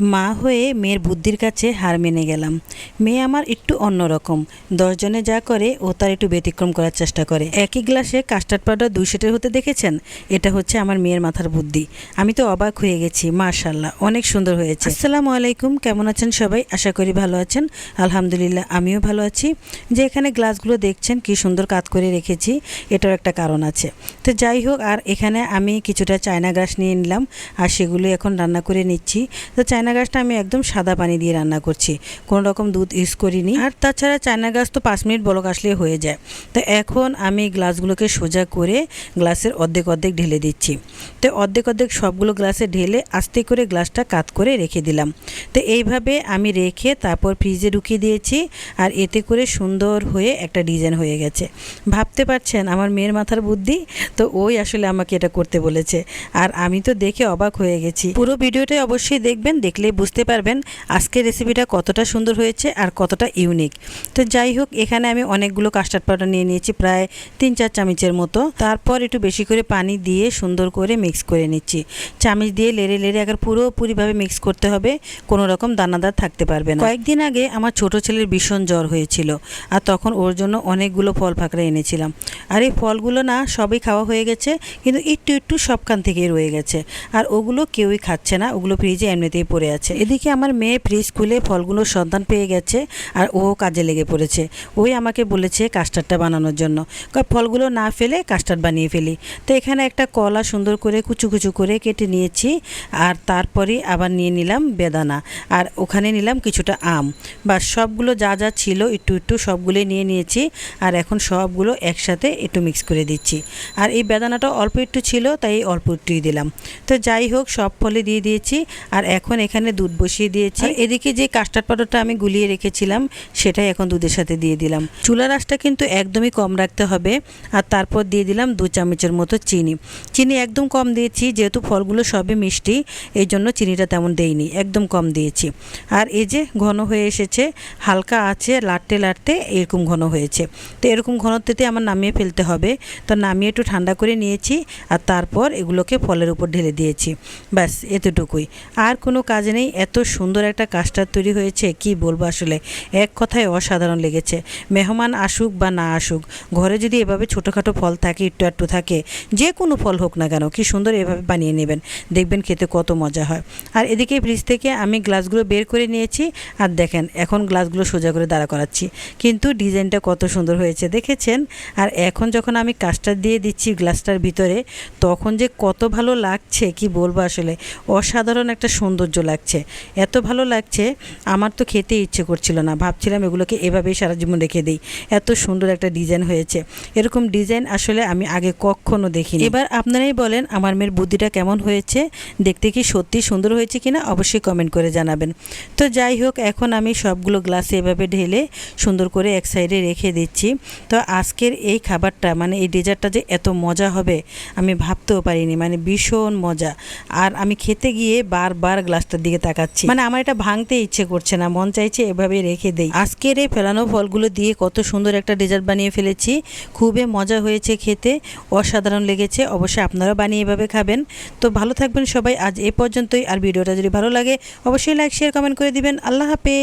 মা হয়ে মেয়ের বুদ্ধির কাছে হার মেনে গেলাম। মেয়ে আমার একটু অন্যরকম। দশজনে যা করে, ও তার একটু ব্যতিক্রম করার চেষ্টা করে। একই গ্লাসে কাস্টার্ড পাউডার দুই সেটের হতে দেখেছেন? এটা হচ্ছে আমার মেয়ের মাথার বুদ্ধি। আমি তো অবাক হয়ে গেছি মাশাল্লাহ অনেক সুন্দর হয়েছে। আসসালামু আলাইকুম, কেমন আছেন সবাই? আশা করি ভালো আছেন। আলহামদুলিল্লাহ, আমিও ভালো আছি। যে এখানে গ্লাসগুলো দেখছেন, কি সুন্দর কাত করে রেখেছি এটার একটা কারণ আছে। তো যাই হোক, আর এখানে আমি কিছুটা চায়না গ্লাস নিয়ে নিলাম, আর সেগুলো এখন রান্না করে নিচ্ছি। তো চায়না গাছটা আমি একদম সাদা পানি দিয়ে রান্না করছি। কোনো রকম দুধ ইউজ করিনি। আর তাছাড়া চায়না গাছ তো পাঁচ মিনিট বলক আসলে হয়ে যায়। তো এখন আমি গ্লাসগুলোকে সোজা করে গ্লাসের অর্ধেক অর্ধেক ঢেলে দিচ্ছি। তো অর্ধেক অর্ধেক সবগুলো গ্লাসে ঢেলে আস্তে করে গ্লাসটা কাত করে রেখে দিলাম। তো এইভাবে আমি রেখে তারপর ফ্রিজে ঢুকিয়ে দিয়েছি। আর এতে করে সুন্দর হয়ে একটা ডিজাইন হয়ে গেছে। ভাবতে পারছেন আমার মেয়ের মাথার বুদ্ধি? তো ওই আসলে আমাকে এটা করতে বলেছে। আর আমি তো দেখে অবাক হয়ে গেছি। পুরো ভিডিওটাই অবশ্যই দেখবেন দেখলেই বুঝতে পারবেন আজকের রেসিপিটা কতটা সুন্দর হয়েছে আর কতটা ইউনিক তো যাই হোক, এখানে আমি অনেকগুলো কাস্টার্ড পাউডার নিয়ে নিয়েছি, প্রায় তিন চার চামচের মতো। তারপর একটু বেশি করে পানি দিয়ে সুন্দর করে মিক্স করে নিচ্ছি। চামচ দিয়ে লেড়ে লেড়ে আগে পুরোপুরিভাবে মিক্স করতে হবে, কোনো রকম দানাদার থাকতে পারবে না। কয়েকদিন আগে আমার ছোট ছেলের ভীষণ জ্বর হয়েছিল আর তখন ওর জন্য অনেকগুলো ফল ফাঁকড়া এনেছিলাম। আর এই ফলগুলো না সবই খাওয়া হয়ে গেছে, কিন্তু একটু একটু সবখান থেকেই রয়ে গেছে। আর ওগুলো কেউই খাচ্ছে না, ওগুলো ফ্রিজে এমনিতেই পড়ে আছে। এদিকে আমার মেয়ে ফ্রিজ খুলে ফলগুলোর সন্ধান পেয়ে গেছে আর ও কাজে লেগে পড়েছে। ওই আমাকে বলেছে কাস্টার্ডটা বানানোর জন্য। ফলগুলো না ফেলে কাস্টার্ড বানিয়ে ফেলি। তো এখানে একটা কলা সুন্দর করে কুচু কুচু করে কেটে নিয়েছি আর তারপরে আবার নিয়ে নিলাম বেদানা। আর ওখানে নিলাম কিছুটা আম। বা সবগুলো যা যা ছিল একটু একটু সবগুলোই নিয়ে নিয়েছি আর এখন সবগুলো একসাথে একটু মিক্স করে দিচ্ছি। আর এই বেদানাটা অল্প একটু ছিল, তাই অল্প একটুই দিলাম। তো যাই হোক, সব ফলে দিয়ে দিয়েছি। আর এখন এখানে দুধ বসিয়ে দিয়েছি। এদিকে যে কাস্টার্ড পাউডারটা আমি গুলিয়ে রেখেছিলাম, সেটাই এখন দুধের সাথে দিয়ে দিলাম। চুলার আঁচটা কিন্তু একদমই কম রাখতে হবে, আর তারপর দিয়ে দিলাম দু চামচের মতো চিনি। চিনি একদম কম দিয়েছি, যেহেতু ফলগুলো সবই মিষ্টি, এই জন্য চিনিটা তেমন দেইনি, একদম কম দিয়েছি। আর এই যে ঘন হয়ে এসেছে, হালকা আছে, লাটতে লাটতে এরকম ঘন হয়েছে। তো এরকম ঘনত্বতে আমার নামিয়ে ফেলতে হবে। তো নামিয়ে একটু ঠান্ডা করে নিয়েছি, আর তারপর এগুলোকে ফলের উপর ঢেলে দিয়েছি। ব্যাস, এতটুকুই। আর কোনো কাজ নেই এত সুন্দর একটা কাস্টার তৈরি হয়েছে, কি বলব আসলে? এক কথায় অসাধারণ লেগেছে। মেহমান আসুক বা না আসুক, ঘরে যদি এভাবে ছোটোখাটো ফল থাকে, একটু একটু থাকে, যে কোনো ফল হোক না কেন, কি সুন্দর এভাবে বানিয়ে নেবেন। দেখবেন খেতে কত মজা হয়। আর এদিকে ফ্রিজ থেকে আমি গ্লাসগুলো বের করে নিয়েছি, আর দেখেন, এখন গ্লাসগুলো সোজা করে দাঁড়া করাচ্ছি। কিন্তু ডিজাইনটা কত সুন্দর হয়েছে, দেখেছেন? আর এখন যখন আমি কাস্টার দিয়ে দিচ্ছি গ্লাসটার ভিতরে, তখন যে কত ভালো লাগছে, কি বলব আসলে? অসাধারণ একটা সৌন্দর্য লাগছে। এত ভালো লাগছে, আমার তো খেতে ইচ্ছে করছিল না। ভাবছিলাম এগুলোকে এভাবেই সারা জীবন রেখে দিই। এত সুন্দর একটা ডিজাইন হয়েছে। এরকম ডিজাইন আসলে আমি আগে কখনো দেখিনি। এবার আপনারাই বলেন, আমার মেয়ের বুদ্ধিটা কেমন হয়েছে? দেখতে কি সত্যি সুন্দর হয়েছে কিনা? অবশ্যই কমেন্ট করে জানাবেন। তো যাই হোক, এখন আমি সবগুলো গ্লাসে এভাবে ঢেলে সুন্দর করে এক সাইডে রেখে দিচ্ছি। তো আজকের এই খাবারটা মানে এই ডেজার্টটা যে এত মজা হবে, আমি ভাবতেও পারিনি। মানে ভীষণ মজা। আর আমি খেতে গিয়ে বারবার গ্লাসটার দিকে তাকাচ্ছি। মানে আমার এটা ভাঙতে ইচ্ছে করছে না, মন চাইছে এভাবে রেখে দেই। আজকের এই ফেলানো ফলগুলো দিয়ে কত সুন্দর একটা ডেজার্ট বানিয়ে ফেলেছি, খুবই মজা হয়েছে খেতে, অসাধারণ লেগেছে, অবশ্যই আপনারা বানিয়ে এভাবে খাবেন। তো ভালো থাকবেন সবাই, আজ এ পর্যন্তই, আর ভিডিওটা যদি ভালো লাগে, অবশ্যই লাইক শেয়ার কমেন্ট করে দিবেন। আল্লাহ হাফেজ।